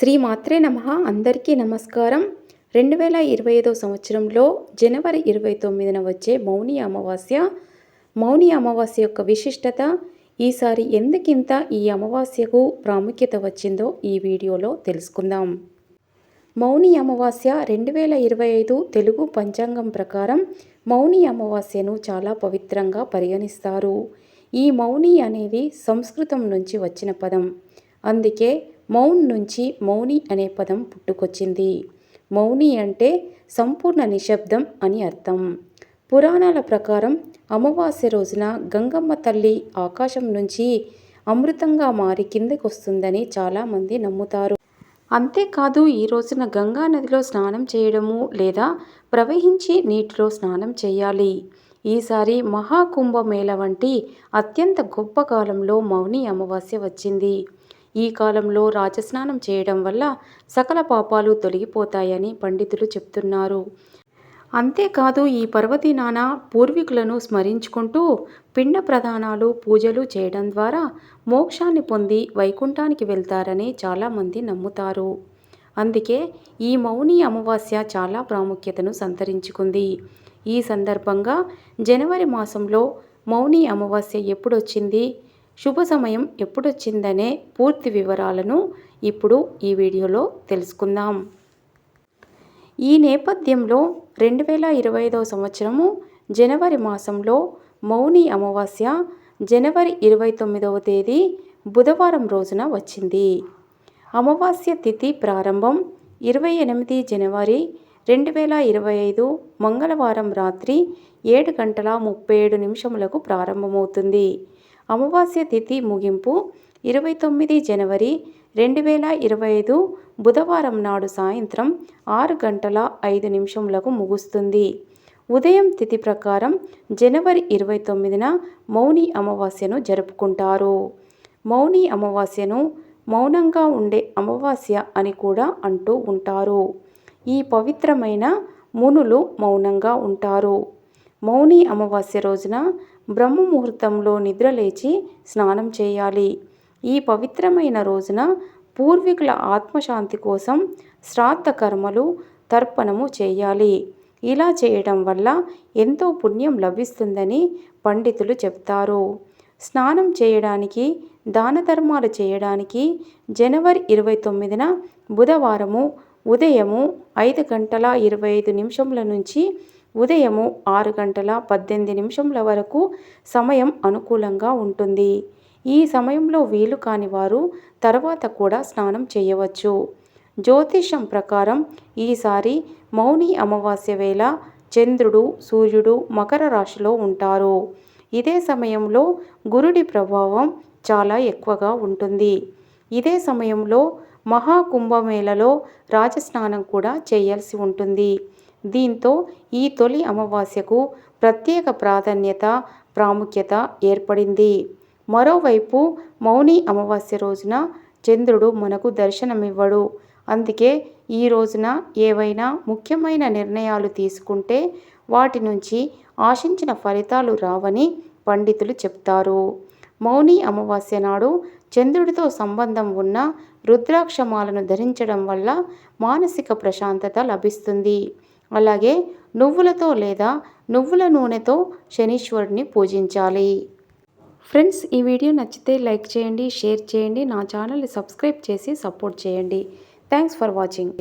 శ్రీ మాత్రే నమ. అందరికీ నమస్కారం. రెండు వేల ఇరవై ఐదో సంవత్సరంలో జనవరి ఇరవై తొమ్మిదిన వచ్చే మౌని అమావాస్య. మౌని అమావాస్య యొక్క విశిష్టత ఈసారి ఎందుకింత ఈ అమావాస్యకు ప్రాముఖ్యత వచ్చిందో ఈ వీడియోలో తెలుసుకుందాం. మౌని అమావాస్య రెండు వేల ఇరవై ఐదు తెలుగు పంచాంగం ప్రకారం మౌని అమావాస్యను చాలా పవిత్రంగా పరిగణిస్తారు. ఈ మౌని అనేది సంస్కృతం నుంచి వచ్చిన పదం. అందుకే మౌన్ నుంచి మౌని అనే పదం పుట్టుకొచ్చింది. మౌని అంటే సంపూర్ణ నిశ్శబ్దం అని అర్థం. పురాణాల ప్రకారం అమావాస్య రోజున గంగమ్మ తల్లి ఆకాశం నుంచి అమృతంగా మారి కిందకి వస్తుందని చాలామంది నమ్ముతారు. అంతేకాదు ఈ రోజున గంగా నదిలో స్నానం చేయడము లేదా ప్రవహించి నీటిలో స్నానం చేయాలి. ఈసారి మహాకుంభమేళ వంటి అత్యంత గొప్ప కాలంలో మౌని అమావాస్య వచ్చింది. ఈ కాలంలో రాజస్నానం చేయడం వల్ల సకల పాపాలు తొలగిపోతాయని పండితులు చెప్తున్నారు. అంతేకాదు ఈ పర్వదినాన పూర్వీకులను స్మరించుకుంటూ పిండ ప్రదానాలు పూజలు చేయడం ద్వారా మోక్షాన్ని పొంది వైకుంఠానికి వెళ్తారని చాలామంది నమ్ముతారు. అందుకే ఈ మౌని అమావాస్య చాలా ప్రాముఖ్యతను సంతరించుకుంది. ఈ సందర్భంగా జనవరి మాసంలో మౌని అమావాస్య ఎప్పుడొచ్చింది? శుభ సమయం ఎప్పుడొచ్చిందనే పూర్తి వివరాలను ఇప్పుడు ఈ వీడియోలో తెలుసుకుందాం. ఈ నేపథ్యంలో రెండు వేల ఇరవై ఐదవ సంవత్సరము జనవరి మాసంలో మౌని అమావాస్య జనవరి ఇరవై తొమ్మిదవ తేదీ బుధవారం రోజున వచ్చింది. అమావాస్య తిథి ప్రారంభం ఇరవై ఎనిమిది జనవరి రెండు వేల ఇరవై ఐదు మంగళవారం రాత్రి ఏడు గంటల ముప్పై ఏడు నిమిషములకు ప్రారంభమవుతుంది. అమావాస్య తిథి ముగింపు ఇరవై తొమ్మిది జనవరి రెండు వేల ఇరవై ఐదు బుధవారం నాడు సాయంత్రం ఆరు గంటల ఐదు నిమిషములకు ముగుస్తుంది. ఉదయం తిథి ప్రకారం జనవరి ఇరవై తొమ్మిదిన మౌని అమావాస్యను జరుపుకుంటారు. మౌని అమావాస్యను మౌనంగా ఉండే అమావాస్య అని కూడా అంటూ ఉంటారు. ఈ పవిత్రమైన మునులు మౌనంగా ఉంటారు. మౌని అమావాస్య రోజున బ్రహ్మ ముహూర్తంలో నిద్రలేచి స్నానం చేయాలి. ఈ పవిత్రమైన రోజున పూర్వీకుల ఆత్మశాంతి కోసం శ్రాద్ధ కర్మలు తర్పణము చేయాలి. ఇలా చేయడం వల్ల ఎంతో పుణ్యం లభిస్తుందని పండితులు చెప్తారు. స్నానం చేయడానికి దాన ధర్మాలు చేయడానికి జనవరి ఇరవై తొమ్మిదిన బుధవారము ఉదయము ఐదు గంటల ఇరవై ఐదు నిమిషముల నుంచి ఉదయము ఆరు గంటల పద్దెనిమిది నిమిషముల వరకు సమయం అనుకూలంగా ఉంటుంది. ఈ సమయంలో వీలు కాని వారు తర్వాత కూడా స్నానం చేయవచ్చు. జ్యోతిషం ప్రకారం ఈసారి మౌని అమావాస్య వేళ చంద్రుడు సూర్యుడు మకర రాశిలో ఉంటారు. ఇదే సమయంలో గురుడి ప్రభావం చాలా ఎక్కువగా ఉంటుంది. ఇదే సమయంలో మహాకుంభమేళలో రాజస్నానం కూడా చేయాల్సి ఉంటుంది. దీంతో ఈ తొలి అమావాస్యకు ప్రత్యేక ప్రాధాన్యత ప్రాముఖ్యత ఏర్పడింది. మరోవైపు మౌని అమావాస్య రోజున చంద్రుడు మనకు దర్శనమివ్వడు. అందుకే ఈ రోజున ఏవైనా ముఖ్యమైన నిర్ణయాలు తీసుకుంటే వాటి నుంచి ఆశించిన ఫలితాలు రావని పండితులు చెప్తారు. మౌని అమావాస్య నాడు చంద్రుడితో సంబంధం ఉన్న రుద్రాక్షమాలను ధరించడం వల్ల మానసిక ప్రశాంతత లభిస్తుంది. అలాగే నువ్వులతో లేదా నువ్వుల నూనెతో శనీశ్వరుడిని పూజించాలి. ఫ్రెండ్స్ ఈ వీడియో నచ్చితే లైక్ చేయండి షేర్ చేయండి నా ఛానల్ని సబ్స్క్రైబ్ చేసి సపోర్ట్ చేయండి. Thanks for watching.